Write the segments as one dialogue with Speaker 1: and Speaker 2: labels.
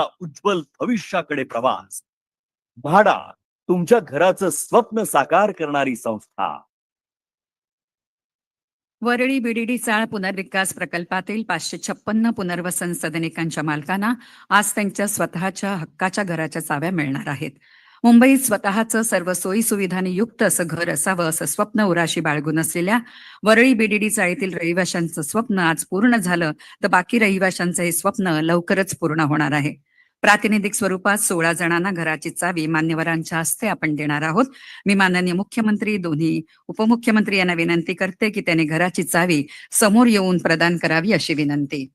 Speaker 1: उज्ज्वल भविष्याकडे प्रवास. म्हाडा तुमच्या घराचं स्वप्न साकार करणारी संस्था.
Speaker 2: वरळी बीडीडी चाळ पुनर्विकास प्रकल्पातील पाचशे छप्पन्न पुनर्वसन सदनिकांच्या मालकांना आज त्यांच्या स्वतःच्या हक्काच्या घराच्या चाव्या मिळणार आहेत. मुंबईत स्वतःचं सर्व सोयी सुविधांनी युक्त असं घर असावं असं स्वप्न उराशी बाळगून असलेल्या वरळी बीडीडी चाळीतील रहिवाशांचं स्वप्न आज पूर्ण झालं तर बाकी रहिवाशांचं हे स्वप्न लवकरच पूर्ण होणार आहे. प्रातिनिधिक स्वरूपात सोळा जणांना घराची चावी मान्यवरांच्या हस्ते आपण देणार आहोत. मी माननीय मुख्यमंत्री दोन्ही उपमुख्यमंत्री यांना विनंती करते की त्यांनी घराची चावी समोर येऊन प्रदान करावी अशी विनंती.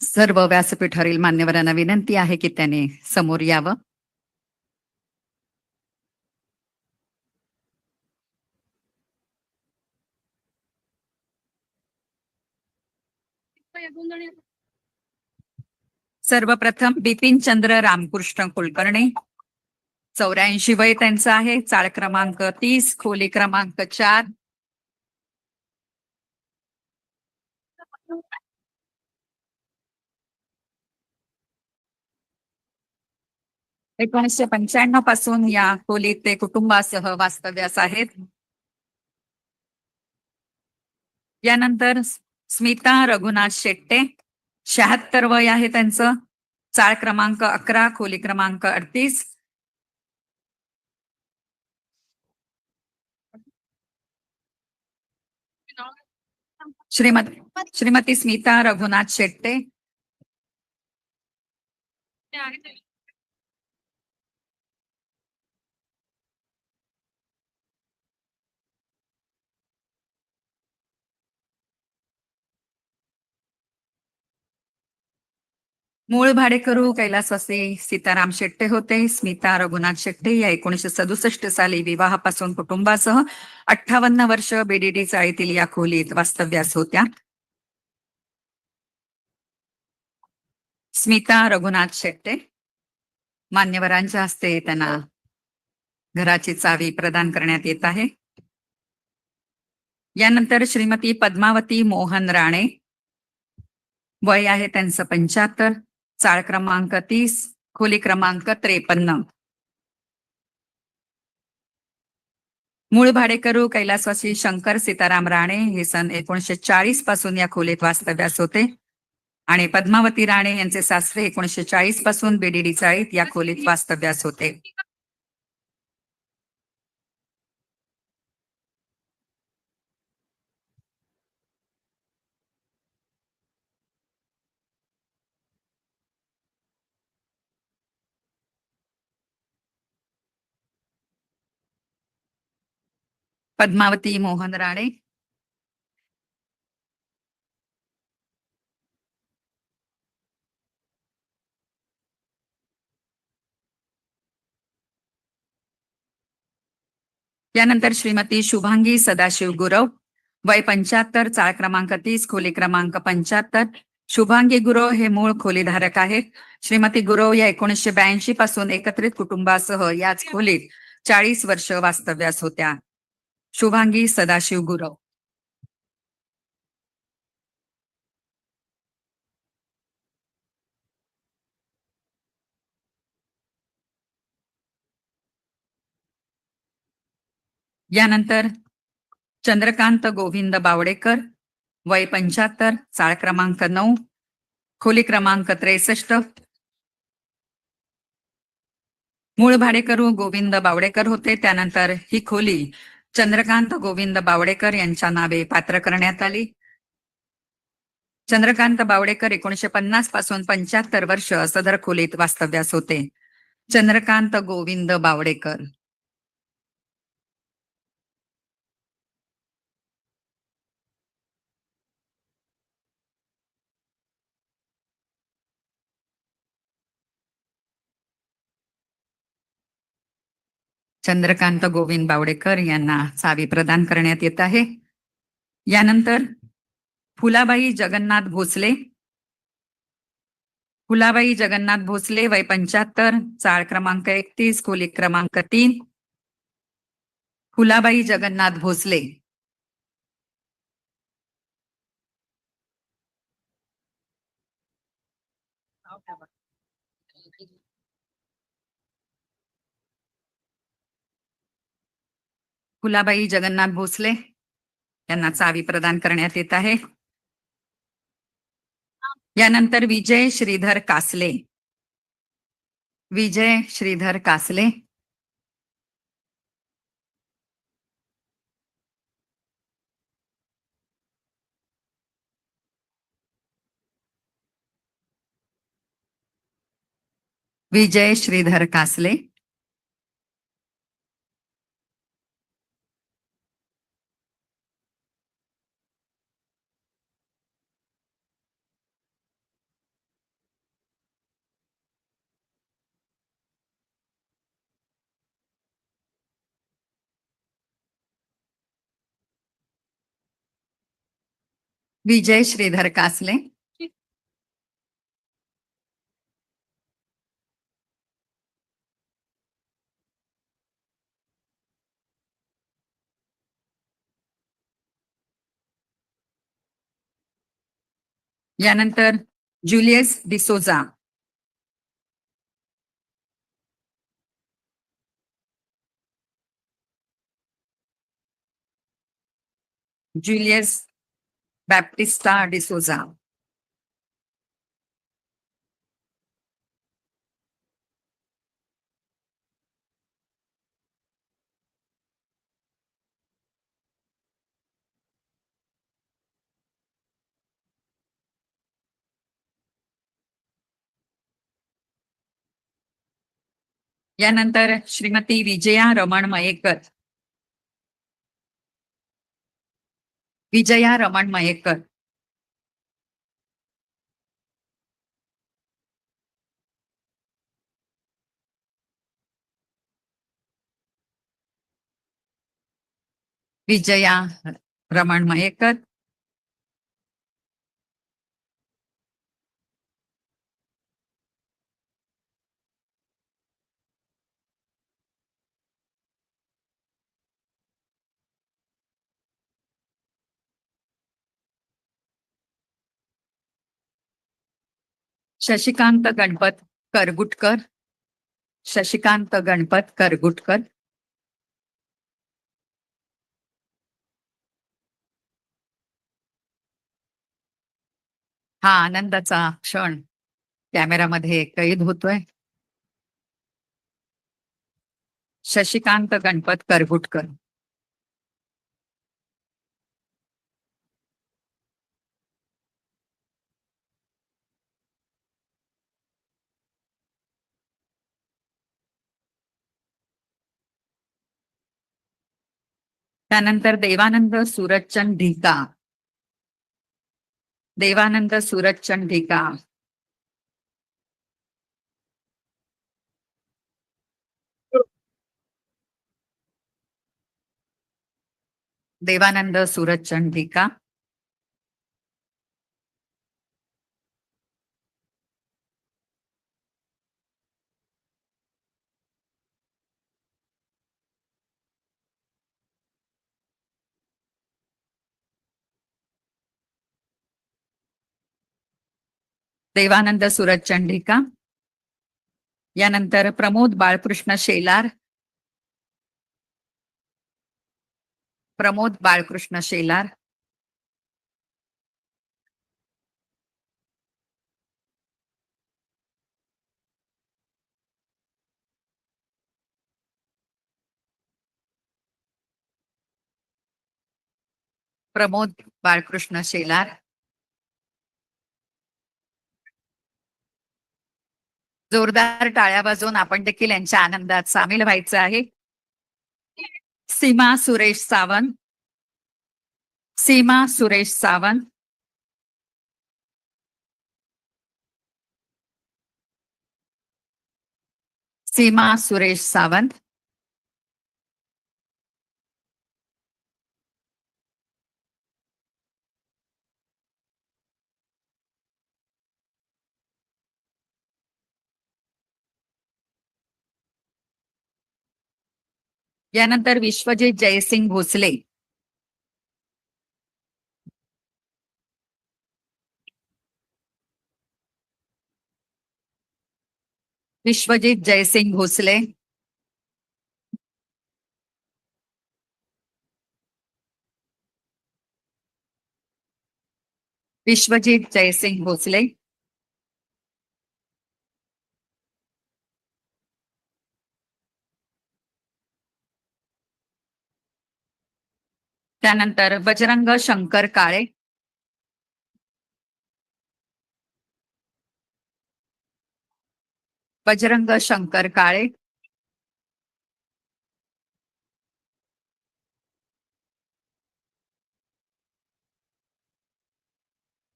Speaker 2: सर्व व्यासपीठावरील मान्यवरांना विनंती आहे की त्याने समोर यावं. सर्वप्रथम बिपिन चंद्र रामकृष्ण कुलकर्णी. चौऱ्याऐंशी वय त्यांचं आहे. चाळ क्रमांक तीस खोली क्रमांक चार. एकोणीसशे पंच्याण्णवपासून या खोलीत ते कुटुंबासह वास्तव्यास आहेत. यानंतर स्मिता रघुनाथ शेट्टे शहात्तर वय आहे त्यांचं. चाळ क्रमांक अकरा खोली क्रमांक अडतीस. श्रीमती श्रीमती स्मिता रघुनाथ शेट्टे. मूळ भाडेकरू कैलासवासी सीताराम शेट्टे होते स्मिता रघुनाथ शेट्टे या एकोणीशे सदुसष्ट साली विवाहापासून कुटुंबासह अठ्ठावन्न वर्ष बीडीडी चाळीतील या खोलीत वास्तव्यास होत्या. स्मिता रघुनाथ शेट्टे मान्यवरांच्या हस्ते त्यांना घराची चावी प्रदान करण्यात येत आहे. यानंतर श्रीमती पद्मावती मोहन राणे वय आहे त्यांचं पंच्याहत्तर. चाळ क्रमांक तीस खोली क्रमांक त्रेपन्न. मूळ भाडेकरू कैलासवासी शंकर सीताराम राणे हे सन एकोणीशे चाळीसपासून या खोलीत वास्तव्यास होते. आणि पद्मावती राणे यांचे सासरे एकोणीशे चाळीसपासून बीडीडी चाळीत या खोलीत वास्तव्यास होते. पद्मावती मोहन राणे यानंतर श्रीमती शुभांगी सदाशिव गुरव वय पंच्याहत्तर चाळ क्रमांक तीस खोली क्रमांक पंच्याहत्तर. शुभांगी गुरव हे मूळ खोलीधारक आहेत. श्रीमती गुरव या एकोणीसशे ब्याऐंशी पासून एकत्रित कुटुंबासह याच खोलीत चाळीस वर्ष वास्तव्यास होत्या. शुभांगी सदाशिव गुरव. यानंतर चंद्रकांत गोविंद बावडेकर वय पंच्याहत्तर चाळ क्रमांक नऊ खोली क्रमांक त्रेसष्ट. मूळ भाडेकरू गोविंद बावडेकर होते. त्यानंतर ही खोली चंद्रकांत गोविंद बावडेकर यांच्या नावे पात्र करण्यात आली. चंद्रकांत बावडेकर एकोणीशे पन्नासपासून पंच्याहत्तर वर्ष सदर खोलीत वास्तव्यास होते. चंद्रकांत गोविंद बावडेकर. चंद्रकांत गोविंद बावडेकर यांना चावी प्रदान करण्यात येत आहे. यानंतर फुलाबाई जगन्नाथ भोसले. फुलाबाई जगन्नाथ भोसले वय पंच्याहत्तर चाळ क्रमांक एकतीस खोली क्रमांक तीन. फुलाबाई जगन्नाथ भोसले. फुलाबाई जगन्नाथ भोसले यांना चावी प्रदान करण्यात येत आहे. यानंतर विजय श्रीधर कासले. विजय श्रीधर कासले. विजय श्रीधर कासले. विजय श्रीधर कासले. यानंतर ज्युलियस डिसोजा ज्युलियस बॅप्टिस्ता डिसोजा यानंतर श्रीमती विजया रमण मयेकर. विजया रमण मयेकर. विजया रमण मयेकर. शशिकांत गणपत करगुटकर. शशिकांत गणपत करगुटकर. हा आनंदाचा क्षण कॅमेरामध्ये कैद होतोय. शशिकांत गणपत करगुटकर. त्यानंतर देवानंद सूरजचंद ढिका. देवानंद सूरजचंद ढिका. देवानंद सूरजचंद ढिका. देवानंद सुरज चंडिका यानंतर प्रमोद बाळकृष्ण शेलार प्रमोद बाळकृष्ण शेलार प्रमोद बाळकृष्ण शेलार जोरदार टाळ्या वाजवून आपण देखील यांच्या आनंदात सामील व्हायचं आहे. सीमा सुरेश सावंत. सीमा सुरेश सावंत. सीमा सुरेश सावंत. यानंतर विश्वजित जयसिंग भोसले. विश्वजित जयसिंग भोसले. विश्वजित जयसिंग भोसले. त्यानंतर बजरंग शंकर काळे. बजरंग शंकर काळे.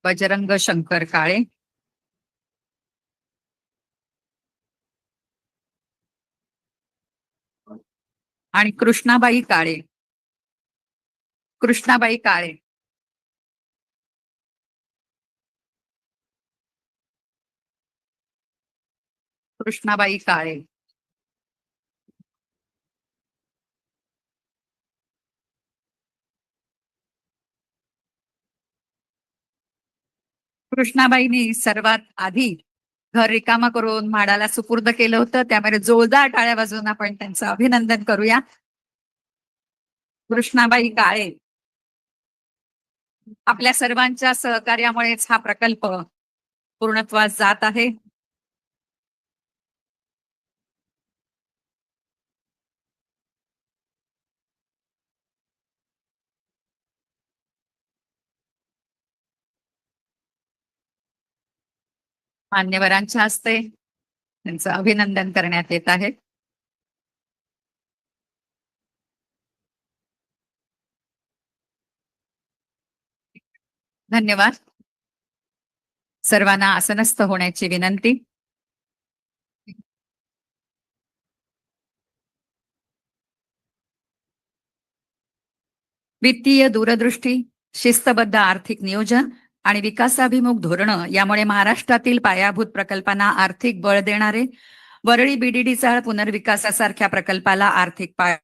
Speaker 2: बजरंग शंकर काळे. आणि कृष्णाबाई काळे. कृष्णाबाई काळे. कृष्णाबाई काळे. कृष्णाबाईंनी सर्वात आधी घर रिकामा करून म्हाडाला सुपूर्द केलं होतं. त्यामुळे जोरदार टाळ्या वाजवून आपण त्यांचं अभिनंदन करूया. कृष्णाबाई काळे. आपल्या सर्वांच्या सहकार्यामुळेच हा प्रकल्प पूर्णत्वास जात आहे. मान्यवरांच्या हस्ते त्यांचं अभिनंदन करण्यात येत आहे. धन्यवाद. सर्वांना आसनस्थ होण्याची विनंती. वित्तीय दूरदृष्टी शिस्तबद्ध आर्थिक नियोजन आणि विकासाभिमुख धोरणं यामुळे महाराष्ट्रातील पायाभूत प्रकल्पांना आर्थिक बळ देणारे वरळी बीडीडी चाळ पुनर्विकासासारख्या प्रकल्पाला आर्थिक पाय